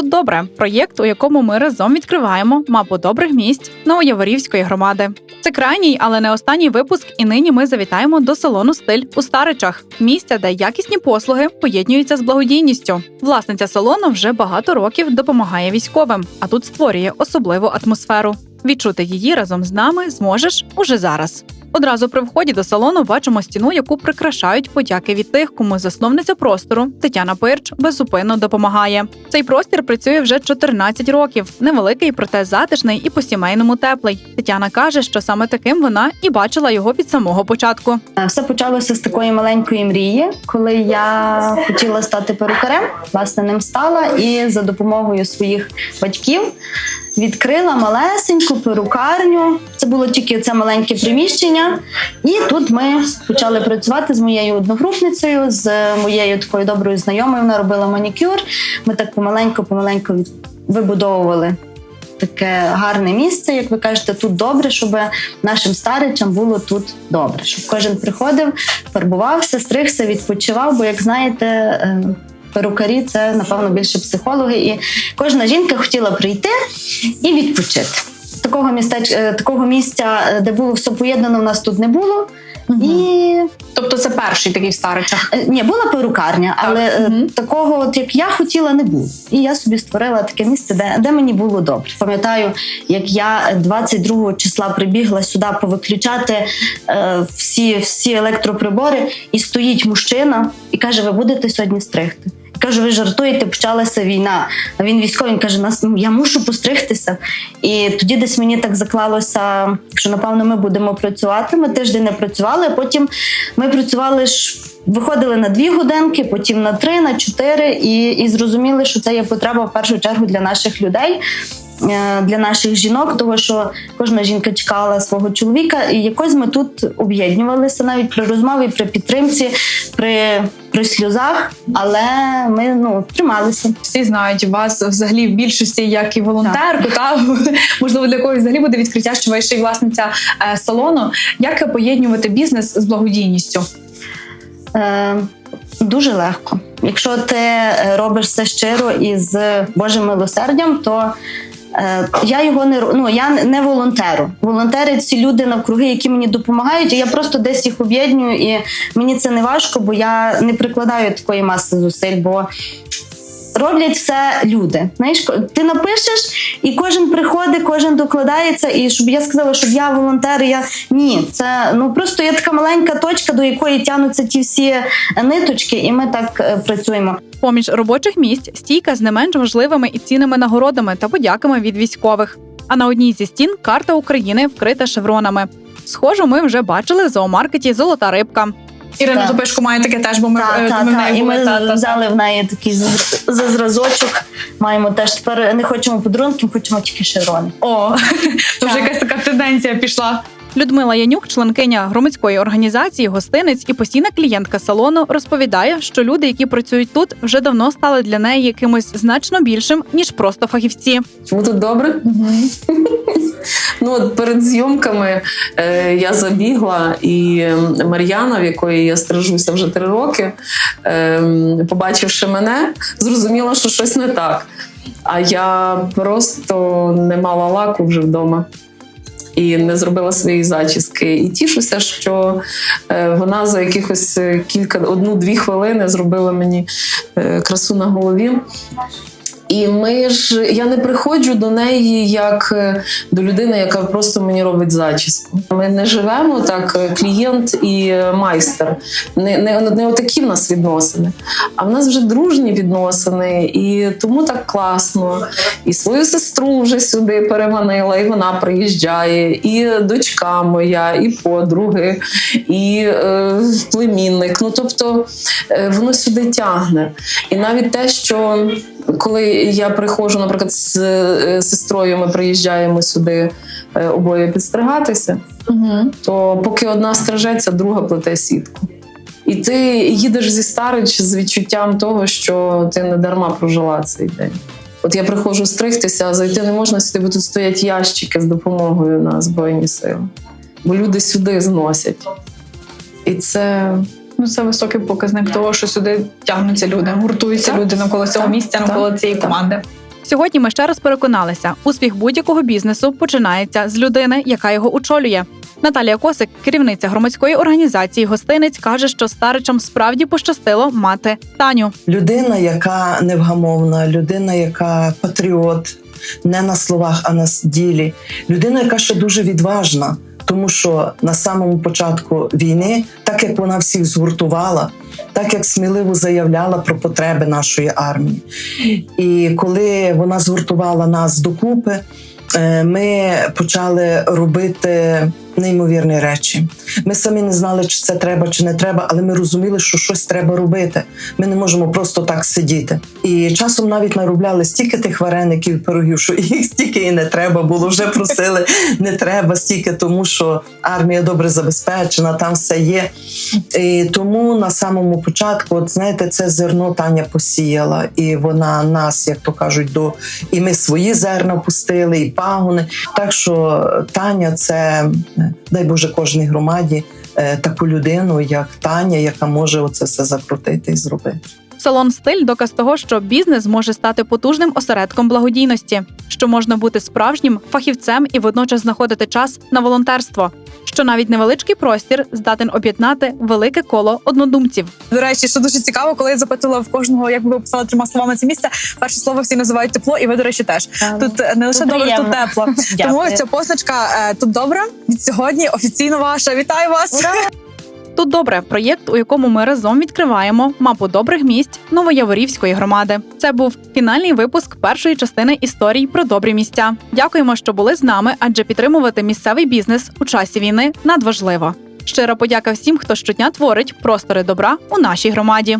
Тут добре проєкт, у якому ми разом відкриваємо мапу добрих місць Новояворівської громади. Це крайній, але не останній випуск, і нині ми завітаємо до салону стиль у Старичах, місця, де якісні послуги поєднуються з благодійністю. Власниця салону вже багато років допомагає військовим, а тут створює особливу атмосферу. Відчути її разом з нами зможеш уже зараз. Одразу при вході до салону бачимо стіну, яку прикрашають подяки від тих, кому засновниця простору Тетяна Пирч беззупинно допомагає. Цей простір працює вже 14 років. Невеликий, проте затишний і по-сімейному теплий. Тетяна каже, що саме таким вона і бачила його від самого початку. Е, Все почалося з такої маленької мрії, коли я хотіла стати перукарем, власне, ним стала і за допомогою своїх батьків відкрила малесеньку перукарню. Це було тільки це маленьке приміщення. І тут ми почали працювати з моєю одногрупницею, з моєю такою доброю знайомою. Вона робила манікюр. Ми так помаленьку, помаленьку від- вибудовували. Таке гарне місце, як ви кажете, тут добре, щоб нашим старичам було тут добре, щоб кожен приходив, фарбувався, стригся, відпочивав. Бо, як знаєте, е, перукарі це напевно більше психологи, і кожна жінка хотіла прийти і відпочити. Такого містеч... такого місця, е, де було все поєднано, в нас тут не було. І Тобто це перший такий в старичах. Е, Ні, була перукарня, але е, Мгм. такого, от як я хотіла, не було. І я собі створила таке місце, де, де мені було добре. Пам'ятаю, як я 22 числа прибігла сюди повиключати е, всі, всі електроприбори, і стоїть мужчина і каже: Ви будете сьогодні стригти. Кажу, ви жартуєте, почалася війна. А він військовий він каже: нас я мушу постригтися. І тоді десь мені так заклалося, що напевно ми будемо працювати. Ми тиждень не працювали, а потім ми працювали ж. Виходили на дві годинки, потім на три, на чотири, і, і зрозуміли, що це є потреба в першу чергу для наших людей, для наших жінок, тому що кожна жінка чекала свого чоловіка, і якось ми тут об'єднувалися навіть при розмові, при підтримці, при, при сльозах, але ми ну трималися. Всі знають вас взагалі в більшості як і волонтерку, та можливо для когось взагалі буде відкриття, що ви ще й власниця е, салону. Як поєднувати бізнес з благодійністю? Е, дуже легко. Якщо ти е, робиш все щиро і з Божим милосердям, то е, я його не ну, я не волонтеру. Волонтери ці люди навкруги, які мені допомагають, і я просто десь їх об'єдную, і мені це не важко, бо я не прикладаю такої маси зусиль. Бо Роблять все люди. Знаєш, ти напишеш, і кожен приходить, кожен докладається. І щоб я сказала, щоб я волонтер, я ні, це ну просто є така маленька точка, до якої тягнуться ті всі е, ниточки, і ми так е, працюємо. Поміж робочих місць стійка з не менш важливими і цінними нагородами та подяками від військових. А на одній зі стін карта України вкрита шевронами. Схожу, ми вже бачили в зоомаркеті Золота рибка. Ірина Так. Топишко має таке теж, бо ми, Та, е, та, ми в та. неї І ми та, та, та. в неї такий за, за зразочок. Маємо теж тепер не хочемо подарунків, хочемо тільки шеврони. О, то вже якась така тенденція пішла. Людмила Янюк, членкиня громадської організації гостиниць і постійна клієнтка салону, розповідає, що люди, які працюють тут, вже давно стали для неї якимось значно більшим ніж просто фахівці. Чому тут добре? Ну, от перед зйомками е, я забігла, і Мар'яна, в якої я стрижуся вже три роки, е, побачивши мене, зрозуміла, що щось не так. А я просто не мала лаку вже вдома. І не зробила свої зачіски. І тішуся, що е, вона за якихось е, кілька одну-дві хвилини зробила мені е, красу на голові. І ми ж я не приходжу до неї як е, до людини, яка просто мені робить зачіску. Ми не живемо так, е, клієнт і е, майстер. Не, не, не отакі в нас відносини. А в нас вже дружні відносини, і тому так класно. І свою сестру вже сюди переманила, і вона приїжджає, і дочка моя, і подруги, і е, племінник. Ну тобто е, воно сюди тягне. І навіть те, що коли я приходжу, наприклад, з е, сестрою, ми приїжджаємо сюди е, обоє підстригатися, Угу. то поки одна стрижеться, друга плете сітку. І ти їдеш зі старич з відчуттям того, що ти не дарма прожила цей день. От я приходжу стригтися, а зайти не можна сюди, бо тут стоять ящики з допомогою на Збройні Сили. Бо люди сюди зносять. І це Ну, це високий показник того, що сюди тягнуться люди, гуртуються Так. люди навколо цього Так. місця, Так. навколо цієї Так. команди. Сьогодні ми ще раз переконалися, успіх будь-якого бізнесу починається з людини, яка його очолює. Наталія Косик, керівниця громадської організації Гостинець, каже, що старичам справді пощастило мати Таню. людина, яка невгамовна, людина, яка патріот, не на словах, а на ділі. Людина, яка ще дуже відважна, тому що на самому початку війни, так як вона всіх згуртувала, так як сміливо заявляла про потреби нашої армії. І коли вона згуртувала нас докупи, е, ми почали робити неймовірні речі. Ми самі не знали, чи це треба, чи не треба, але ми розуміли, що щось треба робити. Ми не можемо просто так сидіти. І часом навіть наробляли стільки тих вареників, пирогів, що їх стільки і не треба було. Вже просили, не треба стільки, тому що армія добре забезпечена, там все є. І тому на самому початку, от знаєте, це зерно Таня посіяла, і вона нас, як то кажуть, до і ми свої зерна пустили, і пагони. Так що Таня, це дай Боже кожній громаді е, таку людину, як Таня, яка може оце все закрутити і зробити. Салон стиль доказ того, що бізнес може стати потужним осередком благодійності, що можна бути справжнім фахівцем і водночас знаходити час на волонтерство. Що навіть невеличкий простір здатен об'єднати велике коло однодумців. До речі, що дуже цікаво, коли я запитувала в кожного, як би ви описали трьома словами це місце. Перше слово всі називають тепло, і ви, до речі, теж тут е, не лише Тут добре, тут тепло. Дякую. Тому ця позначка е, тут добре. Від сьогодні офіційно ваша. Вітаю вас! Тут добре проєкт, у якому ми разом відкриваємо мапу добрих місць Новояворівської громади. Це був фінальний випуск першої частини історій про добрі місця. Дякуємо, що були з нами, адже підтримувати місцевий бізнес у часі війни надважливо. Щира подяка всім, хто щодня творить простори добра у нашій громаді.